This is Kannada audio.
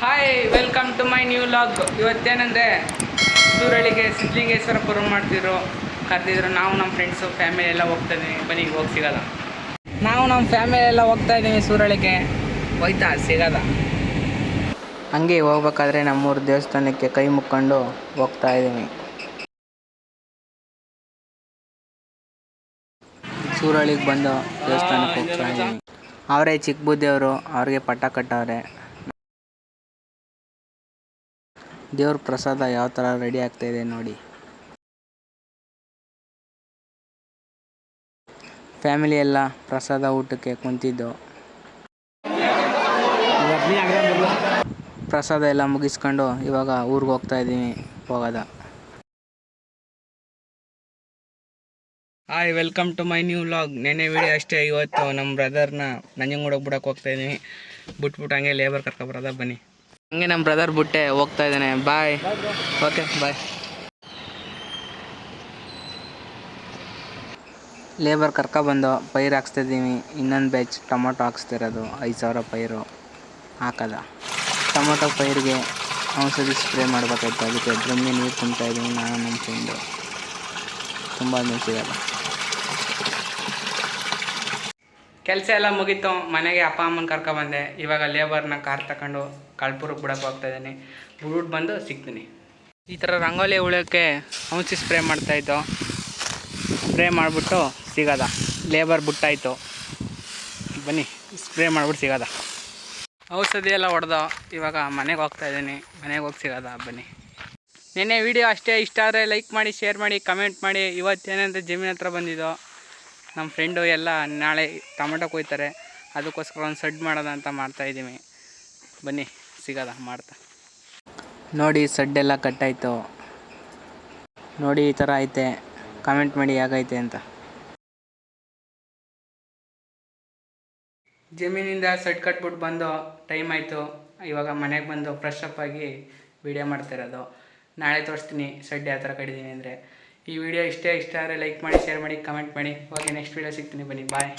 Hi welcome to my new vlog ಇವತ್ತೇನೆಂದರೆ ಸೂರಳಿಗೆ ಸಿದ್ಧಲಿಂಗೇಶ್ವರ ಮಾಡ್ತಿದ್ರು. ಕರೆದಿದ್ರು. ನಾವು ನಮ್ಮ ಫ್ರೆಂಡ್ಸು ಫ್ಯಾಮಿಲಿ ಎಲ್ಲ ಹೋಗ್ತಾ ಇದ್ದೀವಿ. ಬನ್ನಿ ಹೋಗಿ ಸಿಗೋದ ನಾವು ನಮ್ಮ ಫ್ಯಾಮಿಲಿ ಎಲ್ಲ ಹೋಗ್ತಾ ಇದ್ದೀವಿ ಸೂರಳಿಗೆ. ಹೋಯ್ತಾ? ಸಿಗೋದ ಹಂಗೆ ಹೋಗ್ಬೇಕಾದ್ರೆ ನಮ್ಮೂರು ದೇವಸ್ಥಾನಕ್ಕೆ ಕೈ ಮುಕ್ಕೊಂಡು ಹೋಗ್ತಾ ಇದ್ದೀವಿ. ಸೂರಳಿಗೆ ಬಂದು ದೇವಸ್ಥಾನಕ್ಕೆ ಹೋಗ್ತಾ ಇದ್ದೀವಿ. ಅವರೇ ಚಿಕ್ಕ ಬುದ್ಧಿಯವರು ಅವ್ರಿಗೆ ಪಟ್ಟ ಕಟ್ಟವ್ರೆ. ದೇವ್ರ ಪ್ರಸಾದ ಯಾವ ಥರ ರೆಡಿ ಆಗ್ತಾ ಇದೆ ನೋಡಿ. ಫ್ಯಾಮಿಲಿ ಎಲ್ಲ ಪ್ರಸಾದ ಊಟಕ್ಕೆ ಕುಂತಿದ್ದು. ಪ್ರಸಾದ ಎಲ್ಲ ಮುಗಿಸ್ಕೊಂಡು ಇವಾಗ ಊರಿಗೆ ಹೋಗ್ತಾ ಇದ್ದೀನಿ, ಹೋಗೋದ. Hi welcome to my new vlog ನೆನ್ನೆ ವಿಡಿಯೋ ಅಷ್ಟೇ, ಇವತ್ತು ನಮ್ಮ ಬ್ರದರ್ನ ನಂಜನಗೂಡಕ್ಕೆ ಬಿಡಕ್ಕೆ ಹೋಗ್ತಾ ಇದ್ದೀನಿ. ಬಿಟ್ಬಿಟ್ಟು ಹಂಗೆ ಲೇಬರ್ ಕರ್ಕೊಬರೋದ ಬನ್ನಿ. ಹಂಗೆ ನಮ್ಮ ಬ್ರದರ್ ಬಿಟ್ಟೆ ಹೋಗ್ತಾ ಇದ್ದಾನೆ. ಬಾಯ್ ಓಕೆ ಬಾಯ್ ಲೇಬರ್ ಕರ್ಕೊಬಂದು ಪೈರು ಹಾಕ್ಸ್ತಿದ್ದೀವಿ ಇನ್ನೊಂದು ಬ್ಯಾಚ್ ಟೊಮೊಟೊ ಹಾಕ್ಸ್ತಿರೋದು. ಐದು ಸಾವಿರ ಪೈರು. ಹಾಕದ. ಟೊಮೊಟೊ ಪೈರಿಗೆ ಔಷಧಿ ಸ್ಪ್ರೇ ಮಾಡಬೇಕಾಯ್ತು. ಅದಕ್ಕೆ ಡ್ರಮ್ಗೆ ನೀರು ತುಂಬ್ತಾ ನಾನು ನಮ್ಮ ಫ್ರೆಂಡು ತುಂಬ ಸಿಗಲ್ಲ ಕೆಲಸ ಎಲ್ಲ ಮುಗೀತು, ಮನೆಗೆ ಅಪ್ಪ ಅಮ್ಮನ ಕರ್ಕೊಬಂದೆ ಇವಾಗ ಲೇಬರ್ನ ಕಾರ್ ತಗೊಂಡು ಕಳ್ಪುರಕ್ಕೆ ಬಿಡಕ್ಕೆ ಹೋಗ್ತಾ ಇದ್ದೀನಿ. ಬಿಡ್ಬಿಟ್ಟು ಬಂದು ಸಿಗ್ತೀನಿ. ಈ ಥರ ರಂಗೋಲಿ ಉಳೋಕ್ಕೆ ಔಷಧಿ ಸ್ಪ್ರೇ ಮಾಡ್ತಾಯಿತ್ತು ಸ್ಪ್ರೇ ಮಾಡಿಬಿಟ್ಟು ಸಿಗೋದ. ಲೇಬರ್ ಬಿಟ್ಟಾಯಿತು. ಬನ್ನಿ, ಸ್ಪ್ರೇ ಮಾಡಿಬಿಟ್ಟು ಸಿಗೋದ. ಔಷಧಿ ಎಲ್ಲ ಹೊಡೆದು. ಇವಾಗ ಮನೆಗೆ ಹೋಗ್ತಾ ಇದ್ದೀನಿ. ಮನೆಗೆ ಹೋಗಿ ಸಿಗೋದ, ಬನ್ನಿ. ನಿನ್ನೆ ವಿಡಿಯೋ ಅಷ್ಟೇ. ಇಷ್ಟ ಆದರೆ ಲೈಕ್ ಮಾಡಿ ಶೇರ್ ಮಾಡಿ ಕಮೆಂಟ್ ಮಾಡಿ. ಇವತ್ತೇನಂತ ಜಮೀನ್ ಹತ್ರ ಬಂದಿದ್ದೋ. ನಮ್ಮ ಫ್ರೆಂಡು ಎಲ್ಲ ನಾಳೆ ಟೊಮೆಟೊ ಕೊಯ್ತಾರೆ. ಅದಕ್ಕೋಸ್ಕರ ಒಂದು ಸಡ್ ಮಾಡೋದ ಅಂತ ಮಾಡ್ತಾಯಿದ್ದೀವಿ ಬನ್ನಿ, ಸಿಗೋದ? ಮಾಡ್ತಾ. ನೋಡಿ, ಸಡ್ಡೆಲ್ಲ ಕಟ್ಟಾಯಿತು. ನೋಡಿ, ಈ ಥರ ಐತೆ. ಕಮೆಂಟ್ ಮಾಡಿ ಹೇಗೈತೆ ಅಂತ. ಜಮೀನಿಂದ ಸೆಟ್ ಕಟ್ಬಿಟ್ಟು ಬಂದು ಟೈಮ್ ಆಯಿತು. ಇವಾಗ ಮನೆಗೆ ಬಂದು ಫ್ರೆಶ್ ಅಪ್ ಆಗಿ ವಿಡಿಯೋ ಮಾಡ್ತಿರೋದು ನಾಳೆ ತೋರಿಸ್ತೀನಿ ಸಡ್ ಯಾವ ಥರ ಕಟ್ಟಿದ್ದೀನಿ ಅಂದರೆ. ಈ ವಿಡಿಯೋ ಇಷ್ಟೇ ಇಷ್ಟ ಆದರೆ ಲೈಕ್ ಮಾಡಿ ಶೇರ್ ಮಾಡಿ ಕಮೆಂಟ್ ಮಾಡಿ. ಓಕೆ ನೆಕ್ಸ್ಟ್ ವಿಡಿಯೋ ಸಿಗ್ತೀನಿ ಬನ್ನಿ. ಬಾಯ್